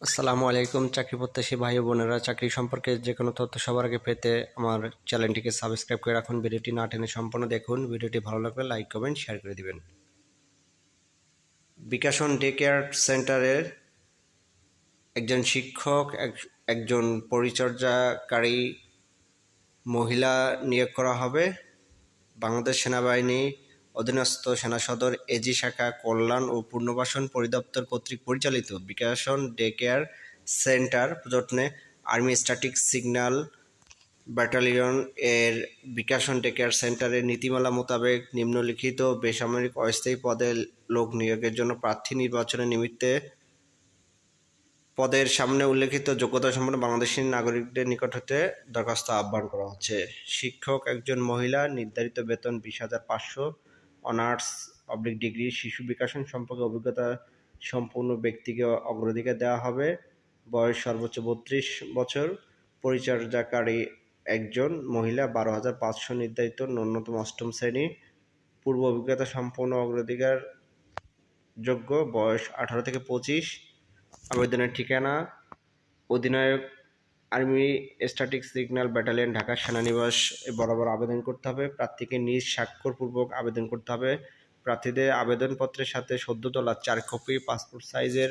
আসসালামু আলাইকুম, চাকরি প্রত্যাশী ভাই বোনেরা। চাকরি সম্পর্কে যে কোনো তথ্য সবার আগে পেতে আমার চ্যানেলটিকে সাবস্ক্রাইব করে রাখুন। ভিডিওটি না টেনে সম্পূর্ণ দেখুন। ভিডিওটি ভালো লাগলে লাইক, কমেন্ট, শেয়ার করে দিবেন। বিকাশন ডে কেয়ার সেন্টারের একজন শিক্ষক, এক- একজন পরিচর্যাকারী মহিলা নিয়োগ করা হবে। বাংলাদেশ সেনাবাহিনী অধীনস্থ সেনা সদর এজি শাখা কল্যাণ ও পুনর্বাসন পরিদপ্তর কর্তৃক পরিচালিত বিকাশন ডে কেয়ার সেন্টার যত্নে আর্মি স্ট্যাটিক সিগন্যাল ব্যাটালিয়ন এর বিকাশন ডে কেয়ার সেন্টারের নীতিমালা মোতাবেক নিম্নলিখিত বেসামরিক অস্থায়ী পদে লোক নিয়োগের জন্য প্রার্থী নির্বাচনের নিমিত্তে পদের সামনে উল্লেখিত যোগ্যতা সম্পন্ন বাংলাদেশি নাগরিকদের নিকট হতে দরখাস্ত আহ্বান করা হচ্ছে। শিক্ষক একজন মহিলা, নির্ধারিত বেতন বিশ হাজার পাঁচশো অনার্স পাবলিক ডিগ্রি শিশু বিকাশন সম্পর্কে অভিজ্ঞতা সম্পূর্ণ ব্যক্তিকে অগ্রাধিকার দেওয়া হবে। বয়স সর্বোচ্চ বত্রিশ বছর। পরিচর্যাকারী একজন মহিলা, বারো হাজার পাঁচশো নির্ধারিত ন্যূনতম অষ্টম শ্রেণি। পূর্ব অভিজ্ঞতা সম্পূর্ণ অগ্রাধিকার যোগ্য বয়স আঠারো থেকে পঁচিশ আবেদনের ঠিকানা অধিনায়ক army static signal battalion Dhaka সেনানিবাস বরাবর আবেদন করতে হবে। প্রার্থীকে নিজ স্বাক্ষরপূর্বক আবেদন করতে হবে। প্রার্থীদের আবেদনপত্রের সাথে সদ্য তোলা চার কপি, পাসপোর্ট সাইজের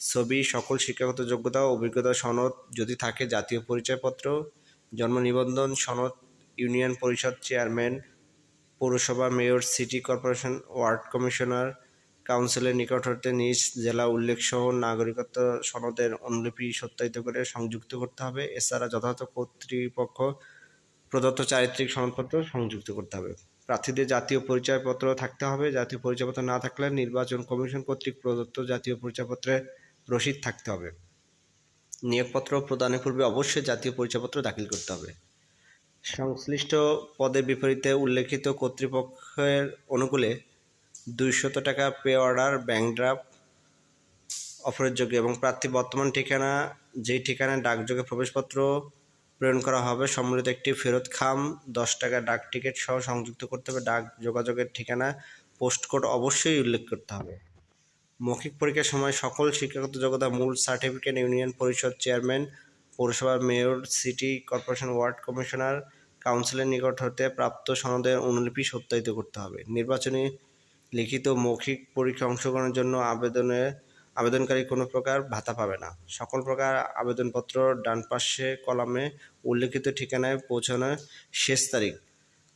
ছবি, সকল শিক্ষাগত যোগ্যতা ও অভিজ্ঞতা সনদ যদি থাকে, জাতীয় পরিচয়পত্র, জন্ম নিবন্ধন সনদ, ইউনিয়ন পরিষদ চেয়ারম্যান, পৌরসভা, mayor, city corporation, ward commissioner কাউন্সিলের নিকট হতে নিজ জেলা উল্লেখসহ নাগরিকত্ব সনদের অনুলিপি সত্যায়িত করে সংযুক্ত করতে হবে। এছাড়া যথাযথ কর্তৃপক্ষ প্রদত্ত চারিত্রিক সনদপত্র সংযুক্ত করতে হবে। প্রার্থীদের জাতীয় পরিচয়পত্র থাকতে হবে। জাতীয় পরিচয়পত্র না থাকলে নির্বাচন কমিশন কর্তৃক প্রদত্ত জাতীয় পরিচয়পত্রের রসিদ থাকতে হবে। নিয়োগপত্র প্রদানের পূর্বে অবশ্যই জাতীয় পরিচয়পত্র দাখিল করতে হবে। সংশ্লিষ্ট পদের বিপরীতে উল্লেখিত কর্তৃপক্ষের অনুকূলে দুইশত টাকা পে অর্ডার, ব্যাংক ড্রাফট অফারের যোগ্য এবং প্রার্থী বর্তমান ঠিকানা, যেই ঠিকানায় ডাকযোগে প্রবেশপত্র প্রেরণ করা হবে, সম্মিলিত একটি ফেরত খাম, দশ টাকা ডাক টিকিট সহ সংযুক্ত করতে হবে। ডাক যোগাযোগের ঠিকানা, পোস্ট কোড অবশ্যই উল্লেখ করতে হবে। মৌখিক পরীক্ষার সময় সকল শিক্ষাগত যোগ্যতা, মূল সার্টিফিকেট, ইউনিয়ন পরিষদ চেয়ারম্যান, পৌরসভার mayor, city corporation ward commissioner, কাউন্সিলের নিকট হতে প্রাপ্ত সনদের অনুলিপি সত্যায়িত করতে হবে। নির্বাচনী লিখিত মৌখিক পরীক্ষা অংশগ্রহণের জন্য আবেদনে আবেদনকারী কোনো প্রকার ভাতা পাবে না। সকল প্রকার আবেদনপত্র ডান পাশে কলামে উল্লেখিত ঠিকানায় পৌঁছানোর শেষ তারিখ,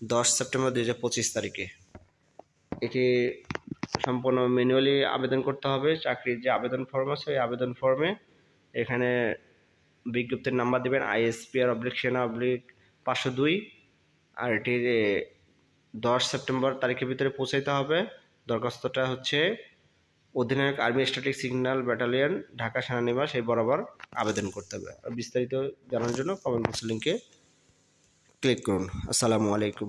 দশ সেপ্টেম্বর দু হাজার পঁচিশ তারিখে। এটি সম্পূর্ণ ম্যানুয়ালি আবেদন করতে হবে। চাকরির যে আবেদন ফর্ম আছে, ওই আবেদন ফর্মে এখানে বিজ্ঞপ্তির নাম্বার দেবেন, আইএসপিআর অবলিক সেনা অবলিক পাঁচশো দুই। আর এটি দশ সেপ্টেম্বর তারিখের ভিতরে পৌঁছাইতে হবে। দরখাস্তটা হচ্ছে অধিনায়ক army static signal battalion, Dhaka সেনানিবাস এই বরাবর আবেদন করতে হবে। আর বিস্তারিত জানার জন্য কমেন্ট বক্স লিঙ্কে ক্লিক করুন। আসসালামু আলাইকুম।